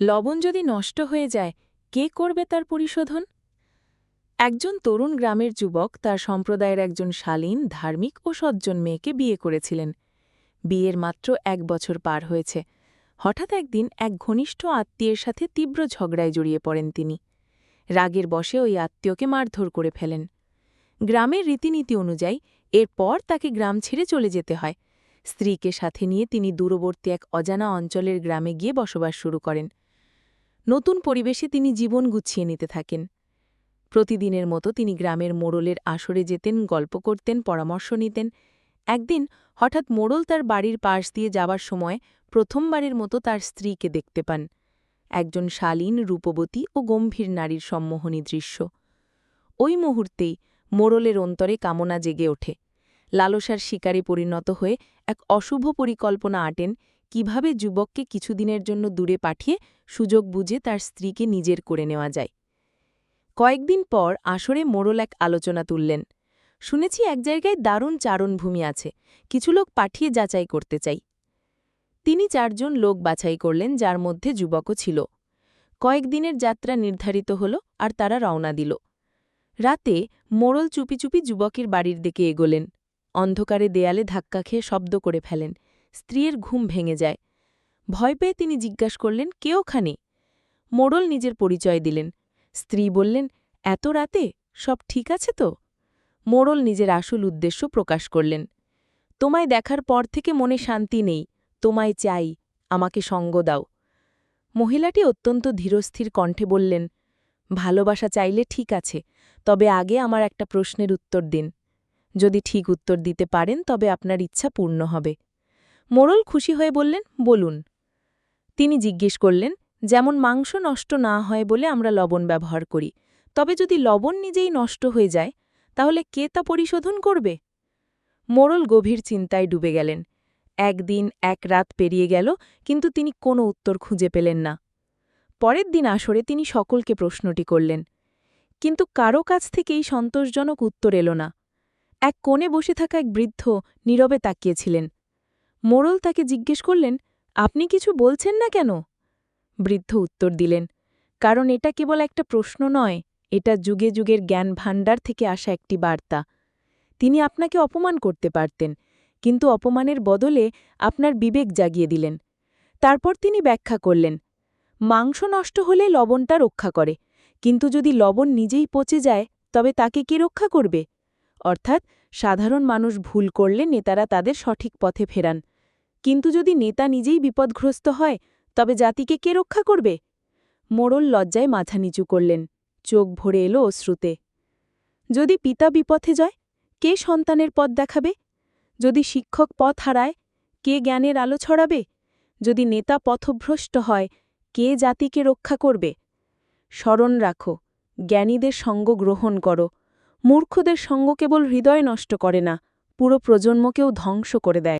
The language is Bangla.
লবণ যদি নষ্ট হয়ে যায়, কে করবে তার পরিশোধন? একজন তরুণ গ্রামের যুবক তার সম্প্রদায়ের একজন শালীন, ধার্মিক ও সজ্জন মেয়েকে বিয়ে করেছিলেন। বিয়ের মাত্র এক বছর পার হয়েছে। হঠাৎ একদিন এক ঘনিষ্ঠ আত্মীয়ের সাথে তীব্র ঝগড়ায় জড়িয়ে পড়েন তিনি। রাগের বসে ওই আত্মীয়কে মারধর করে ফেলেন। গ্রামের রীতিনীতি অনুযায়ী, এরপর তাকে গ্রাম ছেড়ে চলে যেতে হয়। স্ত্রীকে সাথে নিয়ে তিনি দূরবর্তী এক অজানা অঞ্চলের গ্রামে গিয়ে বসবাস শুরু করেন। নতুন পরিবেশে তিনি জীবন গুছিয়ে নিতে থাকেন। প্রতিদিনের মতো তিনি গ্রামের মোড়লের আসরে যেতেন, গল্প করতেন, পরামর্শ নিতেন। একদিন হঠাৎ মোড়ল তার বাড়ির পাশ দিয়ে যাবার সময় প্রথমবারের মতো তার স্ত্রীকে দেখতে পান। একজন শালীন, রূপবতী ও গম্ভীর নারীর সম্মোহনী দৃশ্য। ওই মুহূর্তেই মোড়লের অন্তরে কামনা জেগে ওঠে। লালসার শিকারে পরিণত হয়ে এক অশুভ পরিকল্পনা আটেন কীভাবে যুবককে কিছুদিনের জন্য দূরে পাঠিয়ে সুযোগ বুঝে তার স্ত্রীকে নিজের করে নেওয়া যায়। কয়েকদিন পর আসরে মোড়ল এক আলোচনা তুললেন। শুনেছি এক জায়গায় দারুণ চারণভূমি আছে। কিছু লোক পাঠিয়ে যাচাই করতে চাই। তিনি চারজন লোক বাছাই করলেন, যার মধ্যে যুবকও ছিল। কয়েকদিনের যাত্রা নির্ধারিত হল আর তারা রওনা দিল। রাতে মোড়ল চুপি চুপি যুবকের বাড়ির দিকে এগোলেন। অন্ধকারে দেয়ালে ধাক্কা খেয়ে শব্দ করে ফেলেন। স্ত্রীর ঘুম ভেঙে যায়। ভয় পেয়ে তিনি জিজ্ঞাস করলেন, কে ওখানে? মোড়ল নিজের পরিচয় দিলেন। স্ত্রী বললেন, এত রাতে? সব ঠিক আছে তো? মোড়ল নিজের আসল উদ্দেশ্য প্রকাশ করলেন, তোমায় দেখার পর থেকে মনে শান্তি নেই। তোমায় চাই। আমাকে সঙ্গ দাও। মহিলাটি অত্যন্ত ধীরস্থির কণ্ঠে বললেন, ভালোবাসা চাইলে ঠিক আছে, তবে আগে আমার একটা প্রশ্নের উত্তর দিন। যদি ঠিক উত্তর দিতে পারেন, তবে আপনার ইচ্ছা পূর্ণ হবে। মোড়ল খুশি হয়ে বললেন, বলুন। তিনি জিজ্ঞেস করলেন, যেমন মাংস নষ্ট না হয় বলে আমরা লবণ ব্যবহার করি, তবে যদি লবণ নিজেই নষ্ট হয়ে যায়, তাহলে কে তা পরিশোধন করবে? মোড়ল গভীর চিন্তায় ডুবে গেলেন। একদিন এক রাত পেরিয়ে গেল, কিন্তু তিনি কোনো উত্তর খুঁজে পেলেন না। পরের দিন আসরে তিনি সকলকে প্রশ্নটি করলেন, কিন্তু কারও কাছ থেকেই সন্তোষজনক উত্তর এল না। এক কোণে বসে থাকা এক বৃদ্ধ নীরবে তাকিয়েছিলেন। মোড়ল তাকে জিজ্ঞেস করলেন, আপনি কিছু বলছেন না কেন? বৃদ্ধ উত্তর দিলেন, কারণ এটা কেবল একটা প্রশ্ন নয়, এটা যুগে যুগের জ্ঞান ভাণ্ডার থেকে আসা একটি বার্তা। তিনি আপনাকে অপমান করতে পারতেন, কিন্তু অপমানের বদলে আপনার বিবেক জাগিয়ে দিলেন। তারপর তিনি ব্যাখ্যা করলেন, মাংস নষ্ট হলে লবণটা রক্ষা করে, কিন্তু যদি লবণ নিজেই পচে যায়, তবে তাকে কে রক্ষা করবে? অর্থাৎ সাধারণ মানুষ ভুল করলে নেতারা তাদের সঠিক পথে ফেরান। কিন্তু যদি নেতা নিজেই বিপদগ্রস্ত হয়, তবে জাতিকে কে রক্ষা করবে? মোড়ল লজ্জায় মাথা নিচু করলেন, চোখ ভরে এলো অশ্রুতে। যদি পিতা বিপথে যায়, কে সন্তানের পথ দেখাবে? যদি শিক্ষক পথ হারায়, কে জ্ঞানের আলো ছড়াবে? যদি নেতা পথভ্রষ্ট হয়, কে জাতিকে রক্ষা করবে? স্মরণ রাখো, জ্ঞানীদের সঙ্গ গ্রহণ করো। মূর্খদের সঙ্গ কেবল হৃদয় নষ্ট করে না, পুরো প্রজন্মকেও ধ্বংস করে দেয়।